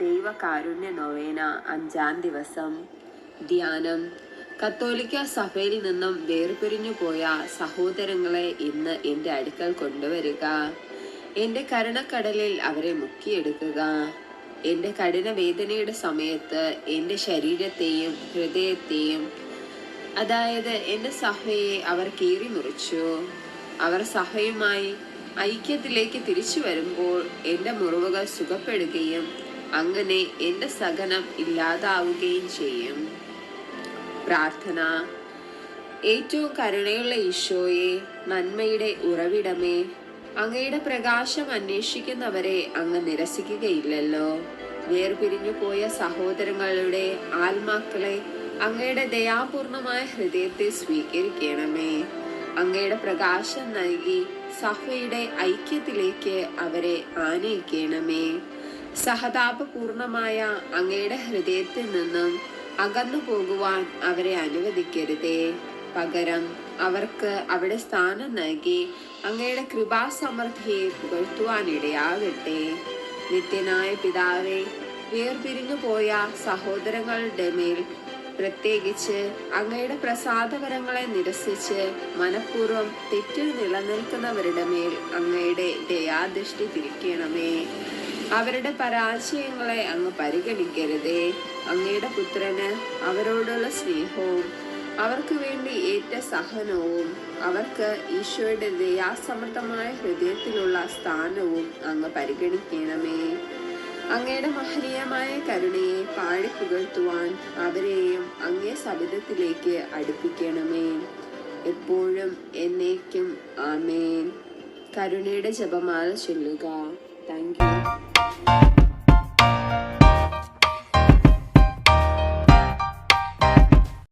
ദൈവകാരുണ്യ നൊവേന അഞ്ചാം ദിവസം. ധ്യാനം. കത്തോലിക്ക സഭയിൽ നിന്നും വേർപിരിഞ്ഞു പോയ സഹോദരങ്ങളെ ഇന്ന് എന്റെ അടുക്കൽ കൊണ്ടുവരിക. എന്റെ കരുണക്കടലിൽ അവരെ മുക്കിയെടുക്കുക. എന്റെ കഠിന വേദനയുടെ സമയത്ത് എന്റെ ശരീരത്തെയും ഹൃദയത്തെയും അതായത് എന്റെ സഹയെ അവർ കീറി മുറിച്ചു. അവർ സഹയുമായി ഐക്യത്തിലേക്ക് തിരിച്ചു വരുമ്പോൾ എന്റെ മുറിവുകൾ സുഖപ്പെടുകയും അങ്ങനെ എന്റെ സഹനം ഇല്ലാതാവുകയും ചെയ്യും. പ്രാർത്ഥന. ഏറ്റവും കരുണയുള്ള ഈശോയെ നന്മയുടെ ഉറവിടമേ അങ്ങയുടെ പ്രകാശം അന്വേഷിക്കുന്നവരെ അങ്ങ് നിരസിക്കുകയില്ലല്ലോ. വേർപിരിഞ്ഞു പോയ സഹോദരങ്ങളുടെ ആത്മാക്കളെ അങ്ങയുടെ ദയാപൂർണമായ ഹൃദയത്തെ സ്വീകരിക്കണമേ. അങ്ങയുടെ പ്രകാശം നൽകി സഭയുടെ ഐക്യത്തിലേക്ക് അവരെ ആനയിക്കണമേ. സഹതാപപൂർണമായ അങ്ങയുടെ ഹൃദയത്തിൽ നിന്നും അകന്നു പോകുവാൻ അവരെ അനുവദിക്കരുതേ. പകരം അവർക്ക് അവിടെ സ്ഥാനം നൽകി അങ്ങയുടെ കൃപാസമൃദ്ധിയെ പുകഴ്ത്തുവാനിടയാകട്ടെ നിത്യനായ പിതാവെ വേർപിരിഞ്ഞു പോയ സഹോദരങ്ങളുടെ മേൽ പ്രത്യേകിച്ച് അങ്ങയുടെ പ്രസാദകരങ്ങളെ നിരസിച്ച് മനഃപൂർവം തെറ്റിൽ നിലനിൽക്കുന്നവരുടെ മേൽ അങ്ങയുടെ ദയാദൃഷ്ടി തിരിക്കണമേ. അവരുടെ പരാജയങ്ങളെ അങ്ങ് പരിഗണിക്കരുതേ. അങ്ങയുടെ പുത്രന് അവരോടുള്ള സ്നേഹവും അവർക്ക് വേണ്ടി ഏറ്റ സഹനവും അവർക്ക് ഈശോയുടെ ദയാസമൃദ്ധമായ ഹൃദയത്തിലുള്ള സ്ഥാനവും അങ്ങ് പരിഗണിക്കണമേ. അങ്ങയുടെ മഹനീയമായ കരുണയെ പാടിപ്പുകഴ്ത്തുവാൻ അവരെയും അങ്ങേ സബിതത്തിലേക്ക് അടുപ്പിക്കണമേ. എപ്പോഴും എന്നേക്കും ആമേൻ. കരുണയുടെ ജപമാല ചൊല്ലുക. Thank you